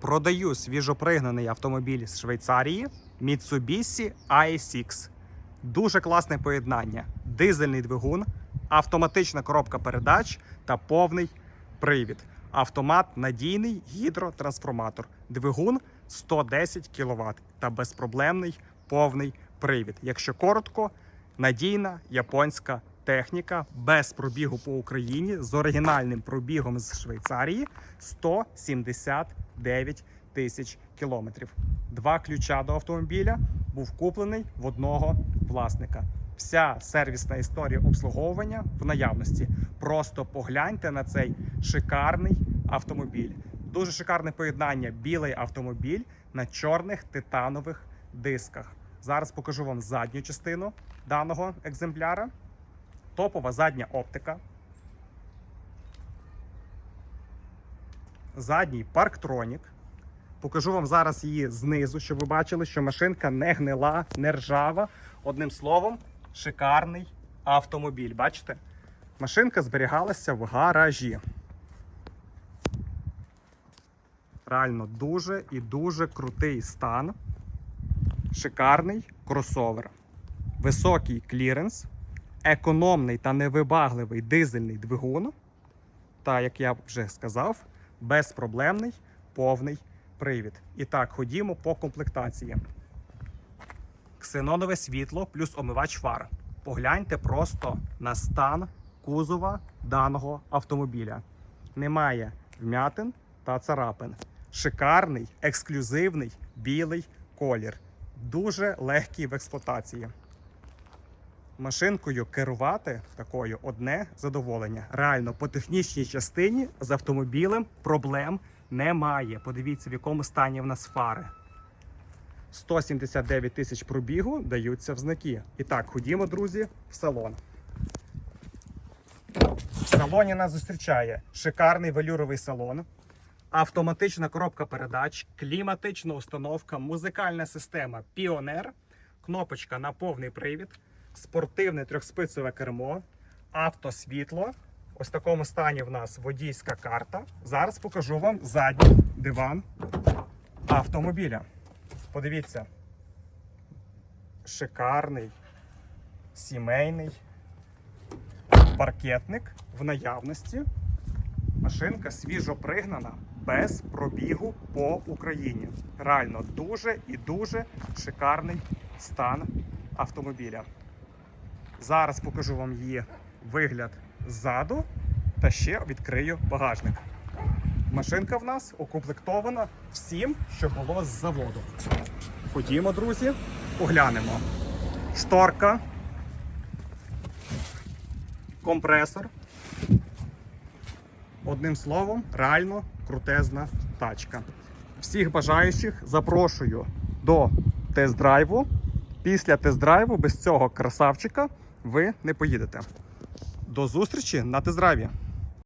Продаю свіжопригнаний автомобіль з Швейцарії Mitsubishi ASX. Дуже класне поєднання: дизельний двигун, автоматична коробка передач та повний привід. Автомат надійний гідротрансформатор. Двигун 110 кВт та безпроблемний повний привід. Якщо коротко, надійна японська техніка без пробігу по Україні з оригінальним пробігом з Швейцарії 179 тисяч кілометрів. Два ключа до автомобіля був куплений в одного власника. Вся сервісна історія обслуговування в наявності. Просто погляньте на цей шикарний автомобіль. Дуже шикарне поєднання білий автомобіль на чорних титанових дисках. Зараз покажу вам задню частину даного екземпляра. Топова задня оптика. Задній парктронік. Покажу вам зараз її знизу, щоб ви бачили, що машинка не гнила, не ржава. Одним словом, шикарний автомобіль. Бачите? Машинка зберігалася в гаражі. Реально дуже і дуже крутий стан. Шикарний кросовер. Високий кліренс, економний та невибагливий дизельний двигун. Та, як я вже сказав, безпроблемний повний привід. І так, ходімо по комплектації. Ксенонове світло плюс омивач фар. Погляньте просто на стан кузова даного автомобіля. Немає вмятин та царапин. Шикарний, ексклюзивний білий колір. Дуже легкий в експлуатації. Машинкою керувати такою одне задоволення. Реально, по технічній частині з автомобілем проблем немає. Подивіться, в якому стані в нас фари. 179 тисяч пробігу даються в знаки. І так, ходімо, друзі, в салон. В салоні нас зустрічає шикарний велюровий салон, автоматична коробка передач, кліматична установка, музикальна система Піонер, кнопочка на повний привід, спортивне трьохспицеве кермо, автосвітло. Ось в такому стані в нас водійська карта. Зараз покажу вам задній диван автомобіля. Подивіться. Шикарний, сімейний паркетник в наявності. Машинка свіжо пригнана без пробігу по Україні. Реально дуже і дуже шикарний стан автомобіля. Зараз покажу вам її вигляд ззаду та ще відкрию багажник. Машинка в нас укомплектована всім, що було з заводу. Ходімо, друзі, поглянемо. Шторка, компресор. Одним словом, реально крутезна тачка. Всіх бажаючих запрошую до тест-драйву. Після тест-драйву без цього красавчика ви не поїдете. До зустрічі на тест-драйві!